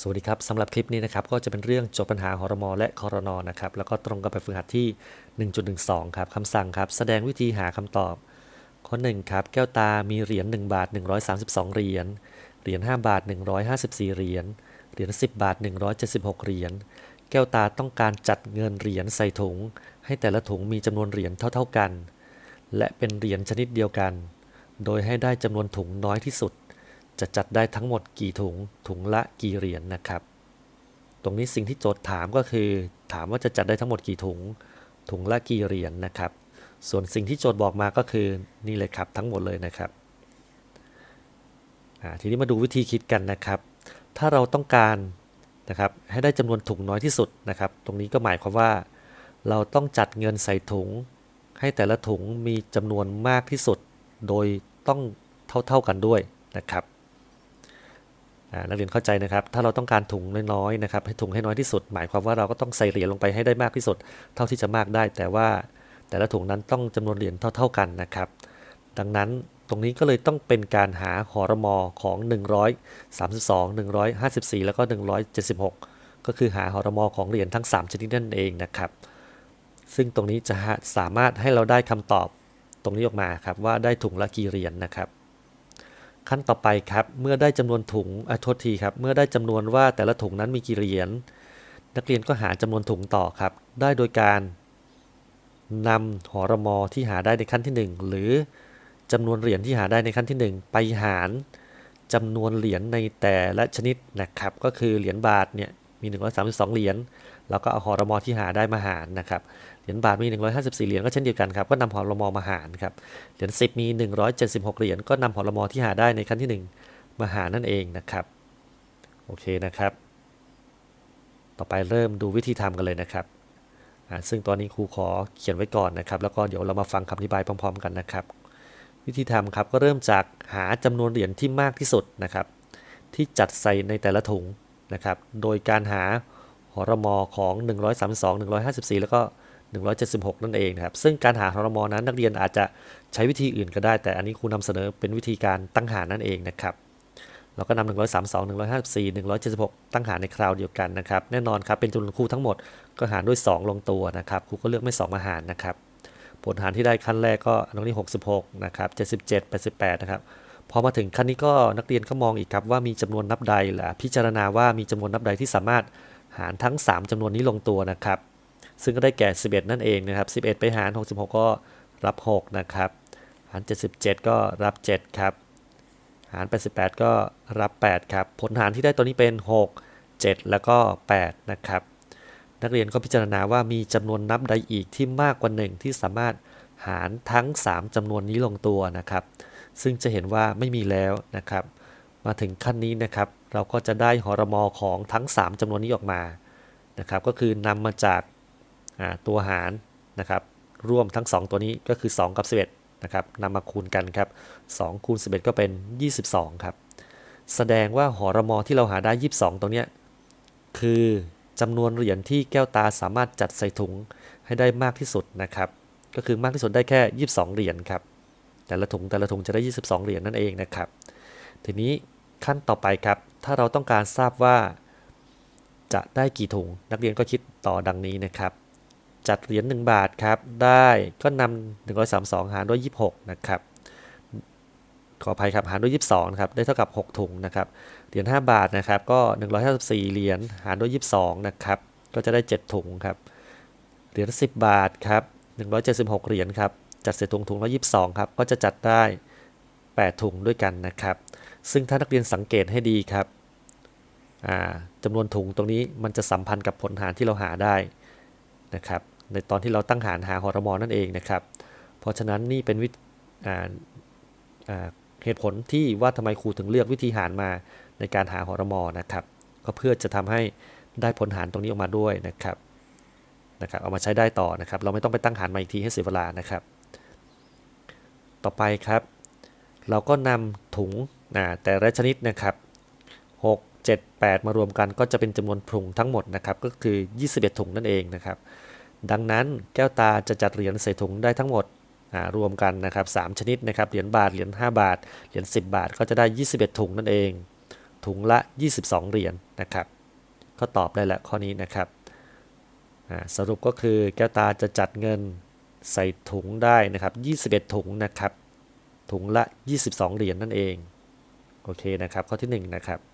สวัสดีครับสำหรับคลิปนี้นะครับก็จะเป็นเรื่องโจทย์ปัญหาหรมและคอรนอนะครับแล้วก็ตรงกับแบฝึกหัดที่ 1.12 ครับคำสั่งครับ แสดงวิธีหาคำตอบ ข้อ1ครับแก้วตามีเหรียญ1บาท 132 เหรียญเหรียญ5บาท 154 เหรียญเหรียญ10 บาท 176 เหรียญแก้วตาต้องการจัดเงินเหรียญใส่ถุง ให้แต่ละถุงมีจำนวนเหรียญเท่า ๆกัน และเป็นเหรียญชนิดเดียวกัน โดยให้ได้จำนวนถุงน้อยที่สุด จะจัดได้ทั้งหมดกี่ถุง ถุงละกี่เหรียญนะครับ ตรงนี้สิ่งที่โจทย์ถามก็คือ ถามว่าจะจัดได้ทั้งหมดกี่ถุง ถุงละกี่เหรียญนะครับ ส่วนสิ่งที่โจทย์บอกมาก็คือนี่เลยครับทั้งหมดเลยนะครับทีนี้มาดูวิธีคิดกันนะครับ ถ้าเราต้องการนะครับให้ได้จำนวนถุงน้อยที่สุดนะครับ ตรงนี้ก็หมายความว่า เราต้องจัดเงินใส่ถุง ให้แต่ละถุงมีจำนวนมากที่สุด โดยต้องเท่าๆกันด้วยนะครับ นักเรียนเข้าใจนะครับ ถ้าเราต้องการถุงน้อยๆนะครับ ให้ถุงให้น้อยที่สุด หมายความว่าเราก็ต้องใส่เหรียญลงไปให้ได้มากที่สุด เท่าที่จะมากได้ แต่ว่าแต่ละถุงนั้นต้องจำนวนเหรียญเท่า ๆกันนะครับ ดังนั้นตรงนี้ก็เลยต้องเป็นการหาหอรมอของ 132 154 แล้วก็ 176 ก็คือหาหอรมอของเหรียญทั้ง 3 ชนิดนั่นเองนะครับ ซึ่งตรงนี้จะสามารถให้เราได้คำตอบตรงนี้ออกมาครับว่าได้ถุงละกี่เหรียญนะครับ ขั้นต่อไปครับ เมื่อได้จำนวนถุงอะโทษทีครับ เมื่อได้จำนวนว่าแต่ละถุงนั้นมีกี่เหรียญ นักเรียนก็หาจำนวนถุงต่อครับ ได้โดยการนำหอรมอที่หาได้ในขั้นที่ 1 หรือจำนวนเหรียญที่หาได้ในขั้นที่ 1 ไปหารจำนวนเหรียญในแต่ละชนิดนะครับ ก็คือเหรียญบาทเนี่ยมี 132 เหรียญ เราก็เอาหอรมอที่หาได้มาหารนะครับเหรียญบาทมี 154 เหรียญก็เช่นเดียวกันครับก็นำหอรมอมาหารครับเหรียญ10 มี 176 เหรียญก็นำหอรมอที่หาได้ในขั้นที่ 1 มาหารนั่นเองนะครับโอเคนะครับ ต่อไปเริ่มดูวิธีทำกันเลยนะครับซึ่งตอนนี้ครูขอเขียนไว้ก่อนนะครับ แล้วก็เดี๋ยวเรามาฟังคำอธิบายพร้อม ๆ กันนะครับ วิธีทำครับก็เริ่มจากหาจำนวนเหรียญที่มากที่สุดนะครับ ที่จัดใส่ในแต่ละถุงนะครับ โดยการหา หรมอของ 132 154 แล้วก็ 176 นั่นเองนะครับ ซึ่งการหาหรมอนั้นนักเรียนอาจจะใช้วิธีอื่นก็ได้ แต่อันนี้ครูนำเสนอเป็นวิธีการตั้งหารนั่นเองนะครับเราก็นำ132 154 176 ตั้งหารในคราวเดียวกันนะครับ แน่นอนครับ เป็นจำนวนคู่ทั้งหมดก็หารด้วย 2 ลงตัวนะครับ ครูก็เลือกไม่ 2 มาหารนะครับ ผลหารที่ได้ขั้นแรกก็อันนี้ 66 นะครับ 77 88 นะครับ พอมาถึงขั้นนี้ก็นักเรียนก็มองอีกครับว่ามีจำนวนนับใดล่ะพิจารณาว่ามีจำนวนนับใดที่สามารถ หารทั้ง 3จำนวนนี้ลงตัวนะครับ ซึ่งก็ได้แก่ 11 นั่นเองนะครับ11 ไปหาร 66 ก็รับ 6 นะครับ หาร 77 ก็รับ 7 ครับ หาร 88 ก็รับ 8 ครับ ผลหารที่ได้ตัวนี้เป็น 6 7 แล้วก็ 8 นะครับ นักเรียนก็พิจารณาว่ามีจำนวนนับใดอีกที่มากกว่า 1 ที่สามารถหารทั้ง 3จำนวนนี้ลงตัวนะครับ ซึ่งจะเห็นว่าไม่มีแล้วนะครับ มาถึงขั้นนี้นะครับ เราก็จะได้หอรมอของทั้ง 3จำนวนนี้ออกมานะครับ ก็คือนำมาจากตัวหารนะครับร่วมทั้ง 2 ตัวนี้ก็คือ 2 กับ 11นะครับนำมาคูณกันครับ2คูณ11 ก็เป็น 22 ครับ แสดงว่าหอรมอที่เราหาได้ 22 ตรงเนี้ยคือจำนวนเหรียญที่แก้วตาสามารถจัดใส่ถุงให้ได้มากที่สุดนะครับ ก็คือมากที่สุดได้แค่ 22 เหรียญครับ แต่ละถุงแต่ละถุงจะได้ 22 เหรียญนั่นเองนะครับ ทีนี้ ขั้นต่อไปครับ ถ้าเราต้องการทราบว่า จะได้กี่ถุง นักเรียนก็คิดต่อดังนี้นะครับ จัดเหรียญ1บาทครับ ได้ก็นำ132 หารด้วย 26 นะครับ ขออภัยครับ หารด้วย 22นะครับ ได้เท่ากับ 6 ถุงนะครับ เหรียญ5บาทนะครับ ก็ 154 เหรียญ หารด้วย 22 นะครับ ก็จะได้ 7 ถุงครับ เหรียญ10 บาทครับ 176 เหรียญครับ จัดใส่ถุงถุงละ22 ครับ ก็จะจัดได้ 8 ถุงด้วยกันนะครับ ซึ่งถ้านักเรียนสังเกตให้ดีครับจำนวนถุงตรงนี้มันจะสัมพันธ์กับผลหารที่เราหาได้นะครับ ในตอนที่เราตั้งหารหาหอร์โมอนั่นเองนะครับ เพราะฉะนั้นนี่เป็นวิเหตุผลที่ว่าทำไมครูถึงเลือกวิธีหารมาในการหาหอร์โมอนะครับ ก็เพื่อจะทำให้ได้ผลหารตรงนี้ออกมาด้วยนะครับนะครับ เอามาใช้ได้ต่อนะครับ เราไม่ต้องไปตั้งหารมาอีกทีให้เสียเวลานะครับ ต่อไปครับ เราก็นำถุง นะแต่ละชนิดนะครับ6 7 8 มารวมกันก็จะเป็นจำนวนถุงทั้งหมดนะครับก็คือ 21 ถุงนั่นเองนะครับ ดังนั้นแก้วตาจะจัดเหรียญใส่ถุงได้ทั้งหมดรวมกันนะครับ3ชนิดนะครับเหรียญบาทเหรียญ5 บาทเหรียญ10 บาทก็จะได้ 21 ถุงนั่นเอง ถุงละ 22 เหรียญนนะครับ ก็ตอบได้ละข้อนี้นะครับสรุปก็คือแก้วตาจะจัดเงินใส่ถุงได้นะครับ 21 ถุงนะครับ ถุงละ 22 เหรียญนนั่นเอง โอเคนะครับ ข้อที่1นะครับ